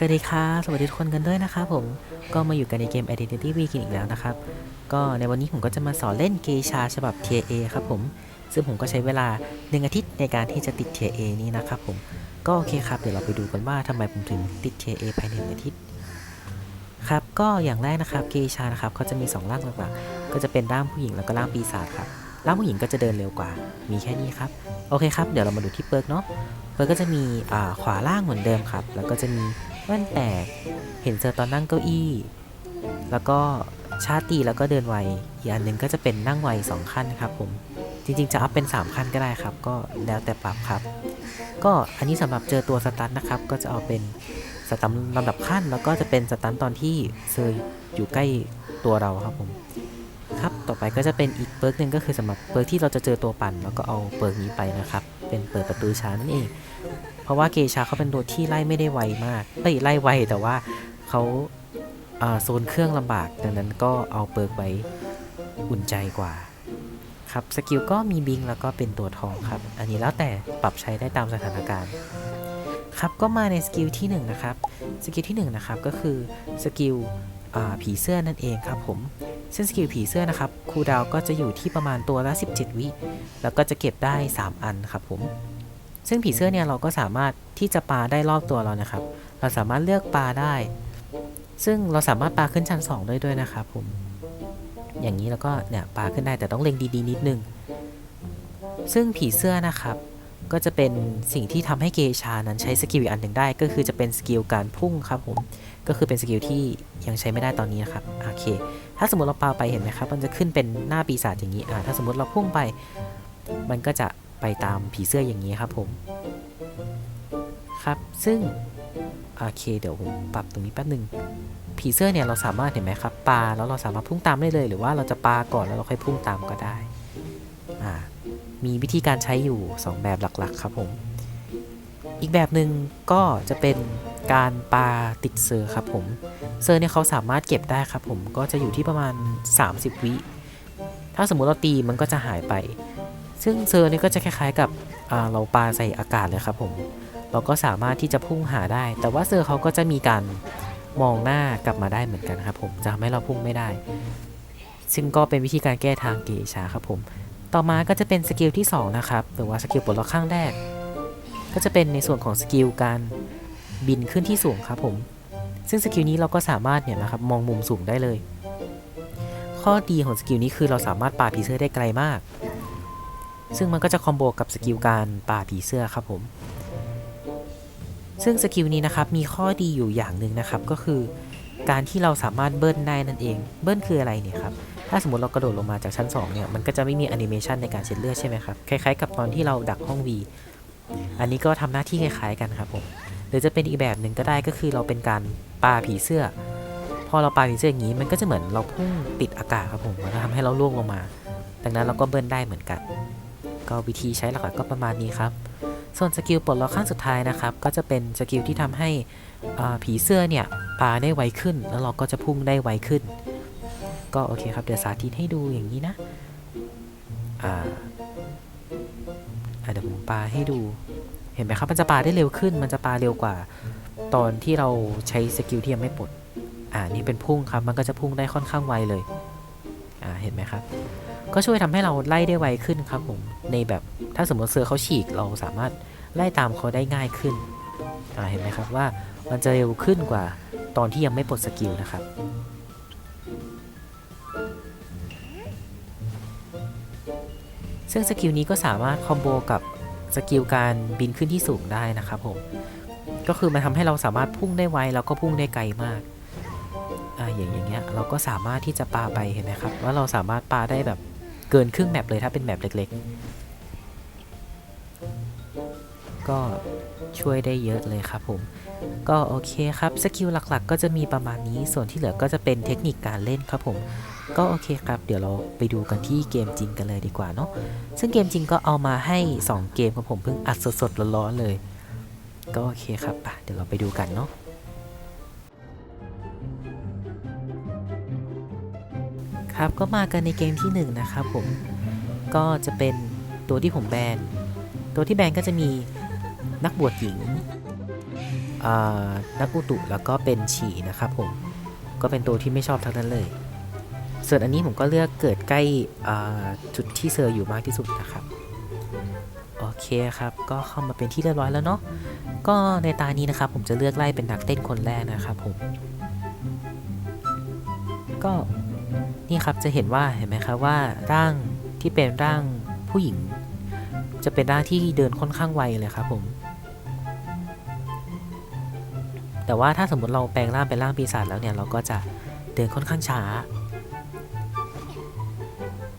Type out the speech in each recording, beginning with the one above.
สวัสดีครับสวัสดีทุกคนกันด้วยนะครับผมก็มาอยู่กันในเกม Identity V กันอีกแล้วนะครับ ก็ในวันนี้ผมก็จะมาสอนเล่นเกชาฉบับ Tier A ครับผม ซึ่งผมก็ใช้เวลาหนึ่งอาทิตย์ในการที่จะติด Tier A นี้นะครับผม ก็โอเคครับ เดี๋ยวเราไปดูกันว่าทำไมผมถึงติด Tier A ภายในหนึ่งอาทิตย์ ครับ ก็อย่างแรกนะครับเกชานะครับเขาจะมี 2 ร่างหลักๆ ก็จะเป็นร่างผู้หญิงแล้วก็ร่างปีศาจครับร่างผู้หญิงก็จะเดินเร็วกว่า มีแค่นี้ครับ โอเคครับ เดี๋ยวเรามาดูที่เปิร์กเนาะ เปิร์กก็จะมีขวาล่างเหมือนเดิมครับ แล้วก็จะมี แว่นแตก เห็นเจอตอนนั่งเก้าอี้ แล้วก็ชาตีแล้วก็เดินไว อีกอันหนึ่งก็จะเป็นนั่งไวสองขั้นครับผม จริงๆ จะอัพเป็น 3 ขั้นก็ได้ครับ ก็แล้วแต่ปรับครับ ก็อันนี้สำหรับเจอตัวสตันนะครับ ก็จะเอาเป็นสตันลำดับขั้น แล้วก็จะเป็นสตันตอนที่เซอร์อยู่ใกล้ตัวเราครับผม ครับ ต่อไปก็จะเป็นอีกเปิร์กหนึ่งก็คือสำหรับเปิร์กที่เราจะเจอตัวปั่น แล้วก็เอาเปิร์กนี้ไปนะครับ เป็นเปิดประตูช้านั่นเอง เพราะว่าเกชาเขาเป็นตัวที่ไล่ไม่ได้ไวมากเอ้ยไล่ไวแต่ว่าเขาโซนเครื่องลำบากดังนั้นก็เอาเปิร์กไว้อุ่นใจกว่าครับสกิลก็มีบิงแล้วก็เป็นตัวทองครับ อันนี้แล้วแต่ปรับใช้ได้ตามสถานการณ์ครับก็มาในสกิลที่1นงนะครับสกิลที่1นงนะครับก็คือสกิลผีเสื้อนั่นเองครับผมซึ่งสกิลผีเสื้อนะครับคูดาวก็จะอยู่ที่ประมาณตัวละ 17 วิ แล้วก็จะเก็บได้ 3 อันครับผม ซึ่งผีเสื้อเนี่ยเราก็สามารถที่จะปาได้รอบตัวเรานะครับ เราสามารถเลือกปาได้ ซึ่งเราสามารถปาขึ้นชั้น 2 ได้ด้วยนะครับผม อย่างนี้แล้วก็เนี่ยปาขึ้นได้แต่ต้องเล็งดีๆนิดนึง ซึ่งผีเสื้อนะครับ ก็จะเป็นสิ่งที่ทำให้เกชานั้นใช้สกิลอีกอันหนึ่งได้ ก็คือจะเป็นสกิลการพุ่งครับผม ก็คือเป็นสกิลที่ยังใช้ไม่ได้ตอนนี้นะครับ โอเค ถ้าสมมติเราปาไปเห็นไหมครับ มันจะขึ้นเป็นหน้าปีศาจอย่างนี้ อ่า ถ้าสมมติเราพุ่งไป มันก็จะ ไปตามผีเสื้ออย่างนี้ครับผมครับซึ่งโอเคเดี๋ยวผมปรับตรงนี้แป๊บหนึ่งผีเสื้อเนี่ยเราสามารถเห็นไหมครับปลาแล้วเราสามารถพุ่งตามได้เลย หรือว่าเราจะปลาก่อนแล้วเราค่อยพุ่งตามก็ได้อ่ามีวิธีการใช้อยู่ 2 แบบหลักๆครับผมอีกแบบหนึ่งก็จะเป็นการปลาติดเซอร์ครับผมเซอร์เนี่ยเขาสามารถเก็บได้ครับผมก็จะอยู่ที่ประมาณ 30 วิถ้าสมมุติเราตีมันก็จะหายไป ซึ่งเซอร์นี่ก็จะคล้ายๆกับเราปาใส่อากาศเลยครับผมเราก็สามารถที่จะพุ่งหาได้ แต่ว่าเซอร์เขาก็จะมีการมองหน้ากลับมาได้เหมือนกันครับผมจะทำให้เราพุ่งไม่ได้ ซึ่งก็เป็นวิธีการแก้ทางเกชาครับผม ต่อมาก็จะเป็นสกิลที่สองนะครับ หรือว่าสกิลปลดล็อกข้างแรก ก็จะเป็นในส่วนของสกิลการบินขึ้นที่สูงครับผม ซึ่งสกิลนี้เราก็สามารถเนี่ยนะครับมองมุมสูงได้เลย ข้อดีของสกิลนี้คือเราสามารถปาผีเสื้อได้ไกลมาก ซึ่งมันก็จะคอมโบกับสกิลการปาผีเสื้อครับผม ซึ่งสกิลนี้นะครับมีข้อดีอยู่อย่างหนึ่งนะครับก็คือ การที่เราสามารถเบิ้ลได้นั่นเอง เบิ้ลคืออะไรเนี่ยครับ ถ้าสมมติเรากระโดดลงมาจากชั้น 2 เนี่ย มันก็จะไม่มีแอนิเมชันในการเช็ดเลือดใช่ไหมครับ คล้ายๆ กับตอนที่เราดักห้อง V อันนี้ก็ทำหน้าที่คล้ายๆกันครับผม หรือจะเป็นอีกแบบหนึ่งก็ได้ก็คือเราเป็นการปาผีเสื้อ พอเราปาผีเสื้ออย่างนี้ มันก็จะเหมือนเราพุ่งติดอากาศครับผมมันทำให้เราล่วงลงมา ดังนั้นเราก็เบิ้ลได้เหมือนกัน ก็วิธีใช้หลักๆก็ประมาณนี้ครับ ส่วนสกิลปลดล็อกขั้นสุดท้ายนะครับ ก็จะเป็นสกิลที่ทำให้ผีเสื้อเนี่ยปาได้ไวขึ้น แล้วเราก็จะพุ่งได้ไวขึ้น ก็โอเคครับ เดี๋ยวสาธิตให้ดูอย่างนี้นะอ่าอะเดี๋ยวผมปาให้ดูเห็นไหมครับมันจะปาได้เร็วขึ้น มันจะปาเร็วกว่า ตอนที่เราใช้สกิลที่ยังไม่ปลดอ่านี่เป็นพุ่งครับ มันก็จะพุ่งได้ค่อนข้างไวเลย อ่า เห็นไหมครับ ก็ช่วยทำให้เราไล่ได้ไวขึ้นครับผมในแบบถ้าสมมติเซอร์เขาฉีกเราสามารถไล่ตามเขาได้ง่ายขึ้นเห็นไหมครับว่ามันจะเร็วขึ้นกว่าตอนที่ยังไม่ปลดสกิลนะครับซึ่งสกิลนี้ก็สามารถคอมโบกับสกิลการบินขึ้นที่สูงได้นะครับผมก็คือมันทำให้เราสามารถพุ่งได้ไวแล้วก็พุ่งได้ไกลมากอ่าอย่างอย่างเงี้ยเราก็สามารถที่จะปาไปเห็นไหมครับว่าเราสามารถปาได้แบบ เกินครึ่งแมปเลยถ้าเป็นแมปเล็กๆ ก็ช่วยได้เยอะเลยครับผม ก็โอเคครับ สกิลหลักๆ ก็จะมีประมาณนี้ส่วนที่เหลือก็จะเป็นเทคนิคการเล่นครับผม ก็โอเคครับ เดี๋ยวเราไปดูกันที่เกมจริงกันเลยดีกว่าเนาะซึ่งเกมจริงก็เอามาให้ 2 เกมครับผมเพิ่งอัดสดๆร้อนๆเลย ก็โอเคครับไปเดี๋ยวเราไปดูกันเนาะ ครับ ก็มากันในเกมที่1นะครับผมก็จะเป็นตัวที่ผมแบน ตัวที่แบนก็จะมีนักบวชหญิงนักอุตุแล้วก็เป็นฉี่นะครับผมก็เป็นตัวที่ไม่ชอบทั้งนั้นเลย ส่วนอันนี้ผมก็เลือกเกิดใกล้จุดที่เซอร์อยู่มากที่สุดนะครับโอเคครับ ก็เข้ามาเป็นที่เรียบร้อยแล้วเนาะก็ในตานี้นะครับ ผมจะเลือกไล่เป็นนักเต้นคนแรกนะครับผมก็ นี่ครับจะเห็นว่าเห็นไหมครับว่าร่างที่เป็นร่างผู้หญิง จะเป็นร่างที่เดินค่อนข้างไวเลยครับผมแต่ว่าถ้าสมมติเราแปลงร่างเป็นร่างปีศาจแล้วเนี่ยเราก็จะเดินค่อนข้างช้า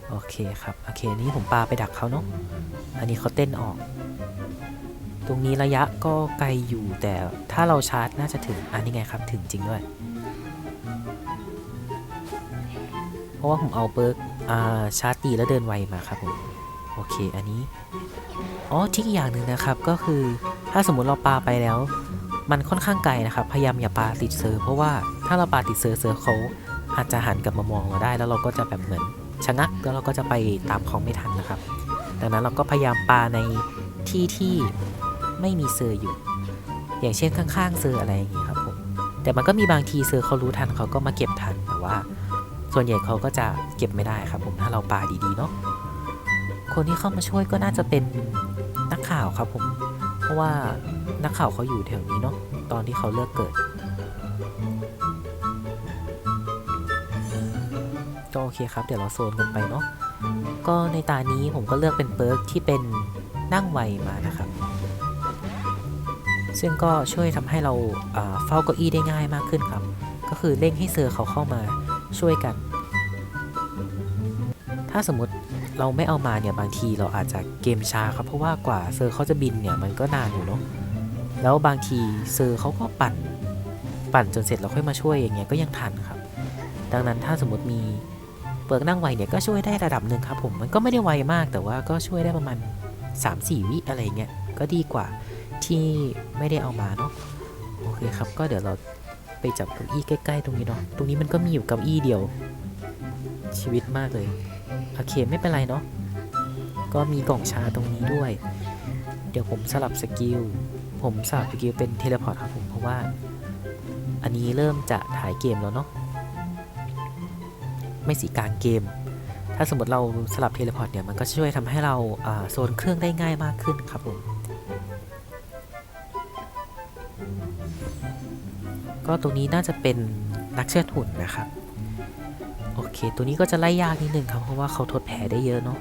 โอเคครับโอเคนี่ผมปาไปดักเขาเนาะอันนี้เขาเต้นออก ตรงนี้ระยะก็ไกลอยู่แต่ถ้าเราชาร์จน่าจะถึงอันนี้ไงครับถึงจริงด้วย เพราะว่าผมเอาเปิร์กอาชาร์จตีแล้วเดินไวมาครับผมโอเคอันนี้อ๋อที่อีกอย่างหนึ่งนะครับก็คือถ้าสมมุติเราปาไปแล้ว มันค่อนข้างไกลนะครับ พยายามอย่าปาติดเซอร์ เพราะว่าถ้าเราปาติดเซอร์เซอร์เขาอาจจะหันกลับมามองเราได้ แล้วเราก็จะแบบเหมือนชะงักแล้วเราก็จะไปตามเขาไม่ทันนะครับ ดังนั้นเราก็พยายามปาในที่ที่ไม่มีเซอร์อยู่ อย่างเช่นข้างๆเซอร์อะไรอย่างงี้ครับผมแต่มันก็มีบางทีเซอร์เขารู้ทันเขาก็มาเก็บทันแต่ว่า ส่วนใหญ่เขาก็จะเก็บไม่ได้ครับผมถ้าเราปาดีๆเนาะคนที่เข้ามาช่วยก็น่าจะเป็นนักข่าวครับผม เพราะว่านักข่าวเขาอยู่แถวนี้เนาะตอนที่เขาเลือกเกิด ก็โอเคครับ เดี๋ยวเราโซนกันไปเนาะก็ในตานี้ผมก็เลือกเป็นเปิร์กที่เป็นนั่งไวมานะครับ ซึ่งก็ช่วยทำให้เราอ่าเฝ้าเก้าอี้ได้ง่ายมากขึ้นครับ ก็คือเร่งให้เซอร์เขาเข้ามา ช่วยกัน ถ้าสมมติเราไม่เอามาเนี่ยบางทีเราอาจจะเกมช้าครับ เพราะว่ากว่าเซอร์เขาจะบินเนี่ยมันก็นานอยู่เนาะแล้วบางทีเซอร์เขาก็ปั่น ปั่นจนเสร็จแล้วค่อยมาช่วยอย่างเงี้ยก็ยังทันครับ ดังนั้นถ้าสมมติมีเปิร์กนั่งไวเนี่ยก็ช่วยได้ระดับหนึ่งครับผมมันก็ไม่ได้ไวมากแต่ว่าก็ช่วยได้ประมาณ 3-4 วิอะไรเงี้ยก็ดีกว่าที่ไม่ได้เอามาเนาะโอเคครับ ก็เดี๋ยวเรา ไปจับเก้าอี้ใกล้ ๆ ตรงนี้เนาะ ตรงนี้มันก็มีอยู่เก้าอี้เดียว ชีวิตมากเลย โอเคไม่เป็นไรเนาะ ก็มีกล่องชาตรงนี้ด้วย เดี๋ยวผมสลับสกิล ผมสลับสกิลเป็นเทเลพอร์ตครับผมเพราะว่า อันนี้เริ่มจะถ่ายเกมแล้วเนาะ ไม่สีกลางเกม ถ้าสมมติเราสลับเทเลพอร์ตเนี่ยมันก็ช่วยทำให้เราอ่าโซนเครื่องได้ง่ายมากขึ้นครับผม ก็ตรงนี้น่าจะเป็นนักเชือดหุ่นนะครับ โอเค ตัวนี้ก็จะไล่ยากนิดนึงครับ เพราะว่าเขาทดแผลได้เยอะเนาะ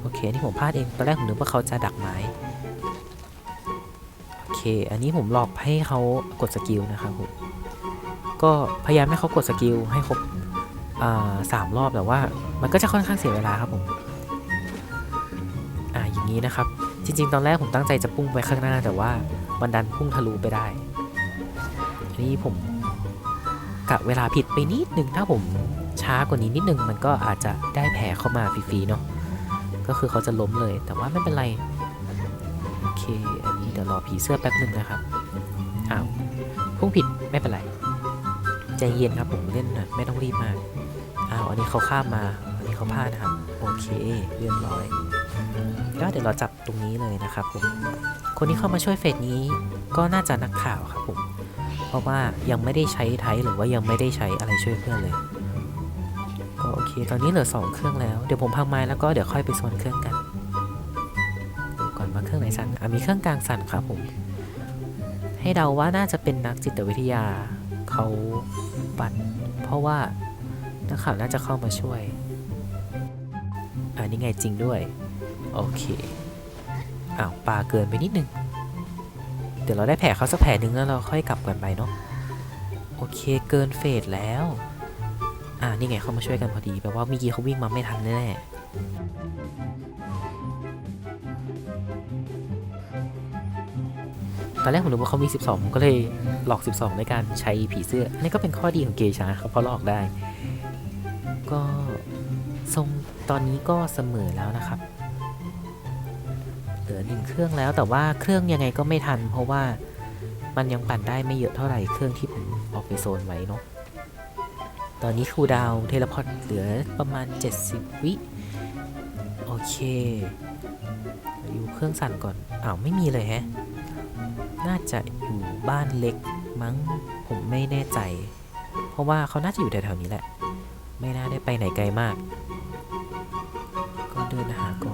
โอเค นี่ผมพลาดเอง ตอนแรกผมนึกว่าเขาจะดักไม้ โอเค อันนี้ผมหลอกให้เขากดสกิลนะครับผม ก็พยายามให้เขากดสกิลให้ครบสามรอบแต่ว่ามันก็จะค่อนข้างเสียเวลาครับผม อ่าอย่างนี้นะครับ จริง ๆ ตอนแรกผมตั้งใจจะพุ่งไปข้างหน้าแต่ว่ามันดันพุ่งทะลุไปได้ นนี้ผมกะเวลาผิดไปนิดนึงถ้าผมช้ากว่านี้นิดนึงมันก็อาจจะได้แผลเข้ามาฟรีๆเนาะก็คือเขาจะล้มเลย แต่ว่าไม่เป็นไรโอเค อันนี้เดี๋ยวรอผีเสื้อแป๊บนึงนะครับอ้าวพุ่งผิดไม่เป็นไรใจเย็นครับผมเล่นนะไม่ต้องรีบมากอ้าวอันนี้เขาข้ามมาอันนี้เขาพลาดนะครับโอเคเรียบร้อยก็เดี๋ยวเราจับตรงนี้เลยนะครับผมคนที่เข้ามาช่วยเฟสนี้ก็น่าจะนักข่าวครับผม ราะว่ายังไม่ได้ใช้ไทยหรือว่ายังไม่ได้ใช้อะไรช่วยเพื่อนเลยก็โอเค ตอนนี้เหลือ 2 เครื่องแล้ว เดี๋ยวผมพังไม้แล้วก็เดี๋ยวค่อยไปโซนเครื่องกันดูก่อนว่าเครื่องไหนสั่นอะมีเครื่องกลางสั่นครับผม ให้เดาว่าน่าจะเป็นนักจิตวิทยาเขาปั่นเพราะว่านักข่าวน่าจะเข้ามาช่วยอ่านี่ไงจริงด้วย โอเคอ้าวปลาเกินไปนิดนึง เดี๋ยวเราได้แผลเขาสักแผลหนึ่งแล้วเราค่อยกลับกันไปเนาะโอเคเกินเฟสแล้ว อ่านี่ไงเขามาช่วยกันพอดีแปลว่าเมื่อกี้เขาวิ่งมาไม่ทันแน่ตอนแรกผมนึกว่าเขามี 12 ผมก็เลยหลอก 12 ในการใช้ผีเสื้ออันนี้ก็เป็นข้อดีของเกชาครับเพราะหลอกได้ ก็ทรงตอนนี้ก็เสมอแล้วนะครับ เหลือหนึ่งเครื่องแล้วแต่ว่าเครื่องยังไงก็ไม่ทัน เพราะว่ามันยังปั่นได้ไม่เยอะเท่าไหร่เครื่องที่ผมออกไปโซนไว้เนาะตอนนี้คูดาวเทเลพอร์ตเหลือประมาณ 70 วิโอเคอยู่เครื่องสั่นก่อนอ้าวไม่มีเลยแฮะน่าจะอยู่บ้านเล็กมั้งผมไม่แน่ใจ เพราะว่าเขาน่าจะอยู่แถวๆนี้แหละ ไม่น่าได้ไปไหนไกลมาก ก็เดินหาก่อน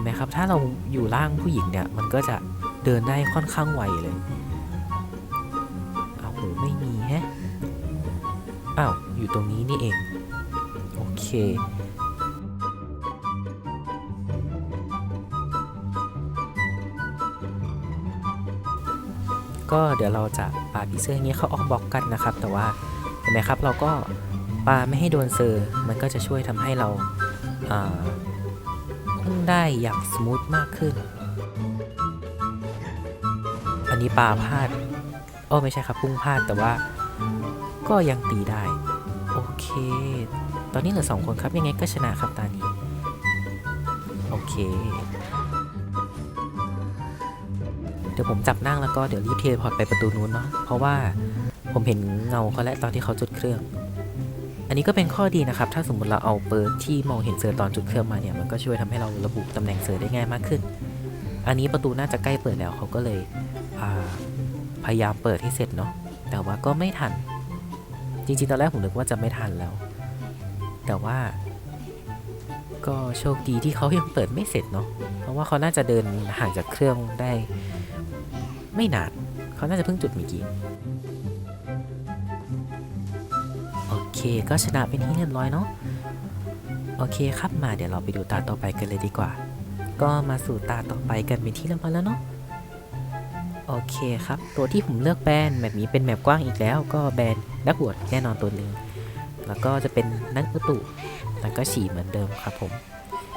ห็นไหมครับ ถ้าเราอยู่ล่างผู้หญิงเนี่ย มันก็จะเดินได้ค่อนข้างไวเลยเอาวโหไม่มีแฮะอ้าวอยู่ตรงนี้นี่เอง โอเคก็เดี๋ยวเราจะปาผีเสื้ออย่างนี้เข้าออกบล็อกกันนะครับ แต่ว่าเห็นไหมครับเราก็ปาไม่ให้โดนเซอร์มันก็จะช่วยทำให้เราอ่า ได้อย่างสมูทมากขึ้น อันนี้ปาพลาดโอ้ไม่ใช่ครับพุ่งพลาดแต่ว่า ก็ยังตีได้ โอเค ตอนนี้เหลือสองคนครับยังไงก็ชนะครับตานี้ โอเค เดี๋ยวผมจับนั่งแล้วก็เดี๋ยวรีบเทเลพอร์ตไปประตูนู้นเนาะเพราะว่าผมเห็นเงาเขาแล้วตอนที่เขาจุดเครื่อง อันนี้ก็เป็นข้อดีนะครับ ถ้าสมมติเราเอาเปิร์ที่มองเห็นเซอร์ตอนจุดเครื่องมาเนี่ย มันก็ช่วยทำให้เราระบุตำแหน่งเซอร์ได้ง่ายมากขึ้น อันนี้ประตูน่าจะใกล้เปิดแล้วเขาก็เลยพยายามเปิดให้เสร็จเนาะ แต่ว่าก็ไม่ทัน จริงๆตอนแรกผมนึกว่าจะไม่ทันแล้ว แต่ว่า ก็โชคดีที่เขายังเปิดไม่เสร็จเนาะ เพราะว่าเขาน่าจะเดินห่างจากเครื่องได้ ไม่นาน เขาน่าจะเพิ่งจุดเมื่อกี้ เคก็ชนะเป็นที่เรียบร้อยเนาะโอเคครับมาเดี๋ยวเราไปดูตาต่อไปกันเลยดีกว่า ก็มาสู่ตาต่อไปกันเป็นที่เรียบร้อยแล้วเนาะโอเคครับ ตัวที่ผมเลือกแบนแบบนี้เป็นแมปกว้างอีกแล้ว ก็แบนนักบวชแน่นอนตัวหนึ่งแล้วก็จะเป็นนักอุตุแล้วก็ฉี่เหมือนเดิมครับผม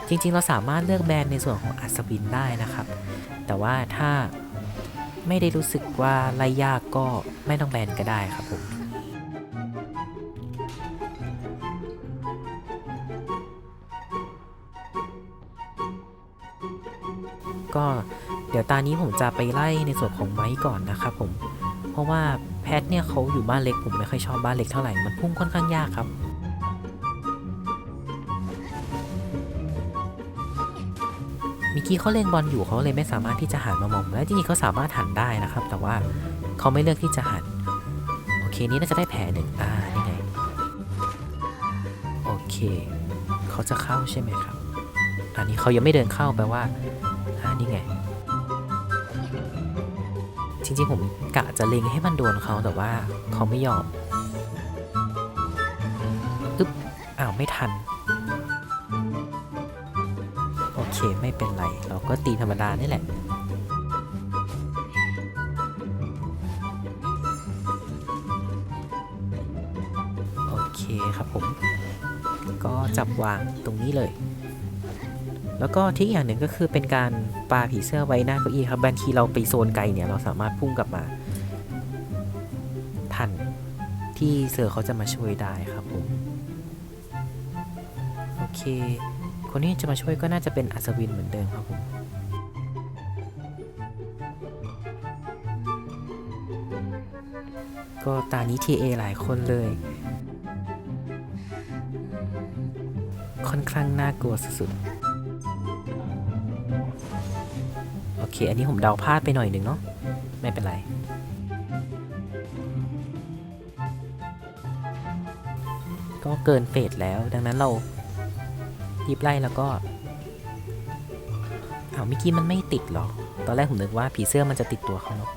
จริงๆเราสามารถเลือกแบรนด์ในส่วนของอัศวินได้นะครับ แต่ว่าถ้าไม่ได้รู้สึกว่าไล่ยากก็ไม่ต้องแบนก็ได้ครับผม ก็เดี๋ยวตานี้ผมจะไปไล่ในส่วนของไม้ก่อนนะครับผม เพราะว่าแพทเนี่ยเขาอยู่บ้านเล็กผมไม่ค่อยชอบบ้านเล็กเท่าไหร่มันพุ่งค่อนข้างยากครับมิกกี้เขาเล่นบอลอยู่เขาเลยไม่สามารถที่จะหันมามองและจริงๆเขาสามารถหันได้นะครับ แต่ว่าเขาไม่เลือกที่จะหันโอเคนี่น่าจะได้แผลหนึ่งอ่านี่ไงโอเค เขาจะเข้าใช่ไหมครับอันนี้เขายังไม่เดินเข้าแปลว่า นี่ไง จริงๆ ผมกะจะเล็งให้มันโดนเขาแต่ว่าเขาไม่ยอม อึ๊บ อ้าวไม่ทัน โอเคไม่เป็นไร เราก็ตีธรรมดานี่แหละโอเคครับผม ก็จับวางตรงนี้เลย แล้วก็ที่อย่างหนึ่งก็คือเป็นการปาผีเสื้อไว้หน้าเก้าอี้ครับบางทีเราไปโซนไกลเนี่ยเราสามารถพุ่งกลับมา ทันที่เซอเขาจะมาช่วยได้ครับผมโอเค คนที่จะมาช่วยก็น่าจะเป็นอัศวินเหมือนเดิมครับผมก็ตานี้ TA หลายคนเลย ค่อนข้างน่ากลัวสุดๆ เค อันนี้ผมเดาพลาดไปหน่อยหนึ่งเนาะไม่เป็นไรก็เกินเฟสแล้ว ดังนั้นเรารีบไล่แล้วก็อ้าวเมื่อกี้มันไม่ติดหรอ ตอนแรกผมนึกว่าผีเสื้อมันจะติดตัวเขาเนาะ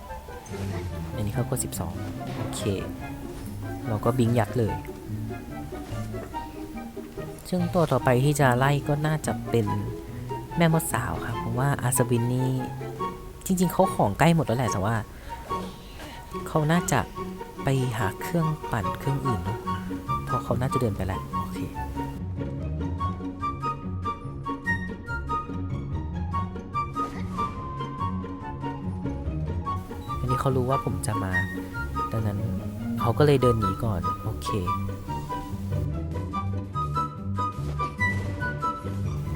อันนี้เขากด12 โอเค เราก็บิงยัดเลย ซึ่งตัวต่อไปที่จะไล่ก็น่าจะเป็นแม่มดสาวครับ เพราะว่าอาสวินนี่ จริง ๆเขาของใกล้หมดแล้วแหละแต่ว่าเขาน่าจะไปหาเครื่องปั่นเครื่องอื่นเนาะเพราะเขาน่าจะเดินไปแล้วโอเคอันนี้เขารู้ว่าผมจะมา ดังนั้นเขาก็เลยเดินหนีก่อน โอเค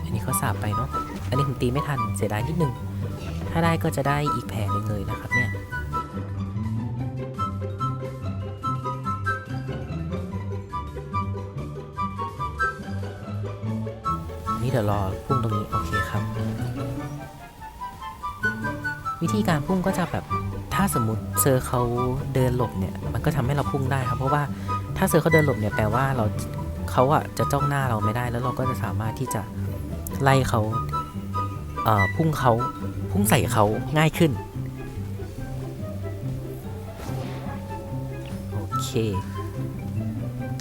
อันนี้เขาสาบไปเนาะ อันนี้ผมตีไม่ทันเสียดายนิดนึง ถ้าได้ก็จะได้อีกแผลหนึ่งเลยนะครับเนี่ยนี่เดี๋ยวรอพุ่งตรงนี้โอเคครับ วิธีการพุ่งก็จะแบบถ้าสมมติเซอร์เขาเดินหลบเนี่ย มันก็ทำให้เราพุ่งได้ครับ เพราะว่าถ้าเซอร์เขาเดินหลบเนี่ยแปลว่าเราเขาอะจะจ้องหน้าเราไม่ได้ แล้วเราก็จะสามารถที่จะไล่เขาเพุ่งเขา พุ่งใส่เขาง่ายขึ้น โอเค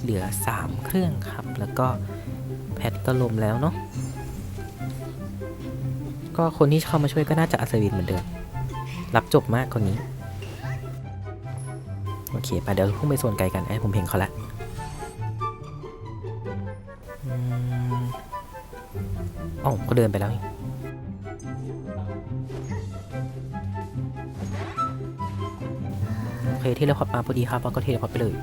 เหลือ 3 เครื่องครับ แล้วก็แพทก็ลมแล้วเนาะก็คนที่เข้ามาช่วยก็น่าจะอัศวินเหมือนเดิม รับจบมากคนนี้ โอเคไปเดี๋ยวพุ่งไปโซนไกลกันไอ้ผมเห็นเขาแล้วอ๋อเขาเดินไปแล้ว คเทเลพอร์ตมาพอดีครับแล้วก็เทเลพอร์ตไปเลย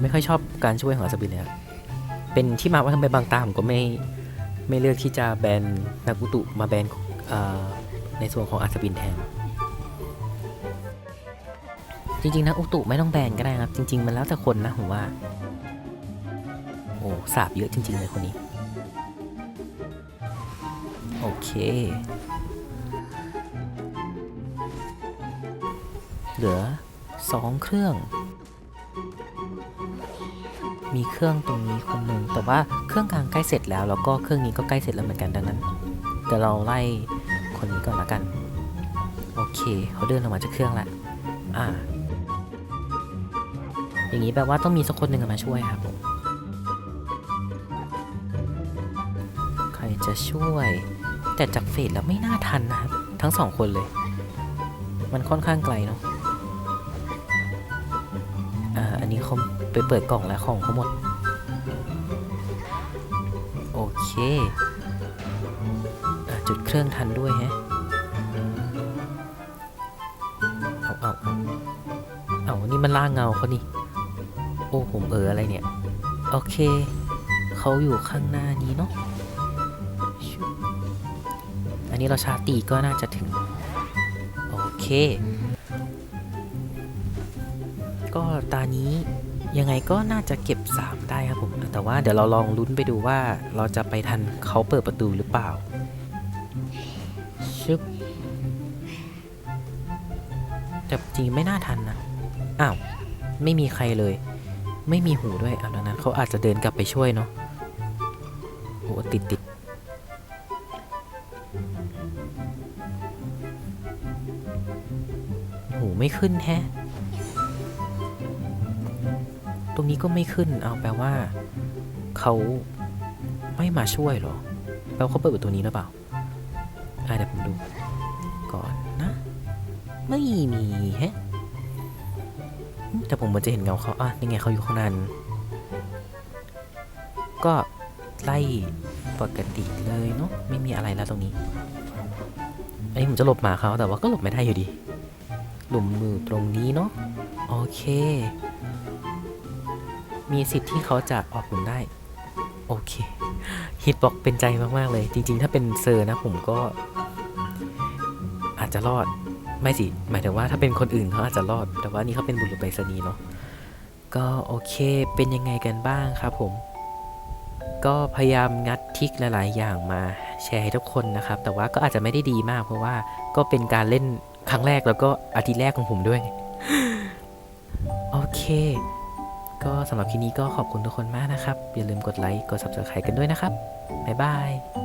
ไม่ค่อยชอบการช่วยของอัศวินเลยครับเป็นที่มาว่าทำไมบางตาผมก็ไม่ไม่เลือกที่จะแบนนากุตุมาแบนในส่วนของอัศวินแทน จริงๆนะอุตุไม่ต้องแบนก็ได้ครับ จริง ๆ มันแล้วแต่คนนะผมว่า โอ้สาบเยอะจริง ๆ เลยคนนี้ โอเค เหลือสองเครื่อง มีเครื่องตรงนี้คนหนึ่งแต่ว่าเครื่องกลางใกล้เสร็จแล้วแล้วก็เครื่องนี้ก็ใกล้เสร็จแล้วเหมือนกันดังนั้นเดี๋ยวเราไล่คนนี้ก่อนละกัน โอเคเขาเดินออกมาจากเครื่องละอ่า อย่างนี้แปลว่าต้องมีสักคนหนึ่งมาช่วยครับผมใครจะช่วย แต่จากเฟสแล้วไม่น่าทันนะครับ ทั้งสองคนเลย มันค่อนข้างไกลเนาะ นี้เขาไปเปิดกล่องแล้วของเขาหมด โอเคอจุดเครื่องทันด้วยแฮะเอาเอาเอาเอานี่มันล่างเงาเขานี่ โอ้ผมเอออะไรเนี่ย โอเค เขาอยู่ข้างหน้านี้เนาะอันนี้เราชาตีก็น่าจะถึง โอเค ก็ตานี้ยังไงก็น่าจะเก็บ 3 ได้ครับผม แต่ว่าเดี๋ยวเราลองลุ้นไปดูว่าเราจะไปทันเขาเปิดประตูหรือเปล่า ชึบแต่จริงไม่น่าทันนะ อ้าว ไม่มีใครเลย ไม่มีหูด้วยเอะดังนั้นเขาอาจจะเดินกลับไปช่วยเนาะโอ้ติดติดหูไม่ขึ้นแฮะ รงนี้ก็ไม่ขึ้น เอาแปลว่าเขาไม่มาช่วยหรอ แปลว่าเขาเปิดประตูนี้หรือเปล่าอะเดี๋ยวผมดู ก่อนนะ ไม่มีแฮะแต่ผมเหมือนจะเห็นเงาเขาอะนี่ไงเขาอยู่ข้างนั้น ก็ไล่ปกติเลยเนาะไม่มีอะไรแล้วตรงนี้ อันนี้ผมจะหลบหมาเขาแต่ว่าก็หลบไม่ได้อยู่ดี หลุมมือตรงนี้เนาะโอเค มีสิทธิ์ที่เขาจะออกหลุมได้ โอเคฮิตบอกเป็นใจมาก ๆ เลย จริง ๆ ถ้าเป็นเซอร์นะผมก็ อาจจะรอดไม่สิ หมายถึงว่าถ้าเป็นคนอื่นเขาอาจจะรอด แต่ว่านี่เขาเป็นบุรุษไปรษณีย์เนาะก็โอเคเป็นยังไงกันบ้างครับผม ก็พยายามงัดทิกหลาย ๆ อย่างมาแชร์ให้ทุกคนนะครับ แต่ว่าก็อาจจะไม่ได้ดีมาก เพราะว่าก็เป็นการเล่นครั้งแรกแล้วก็อาทิตย์แรกของผมด้วย โอเค ก็สำหรับคลิปนี้ก็ขอบคุณทุกคนมากนะครับ อย่าลืมกดไลค์ กด subscribe กันด้วยนะครับ บ๊ายบาย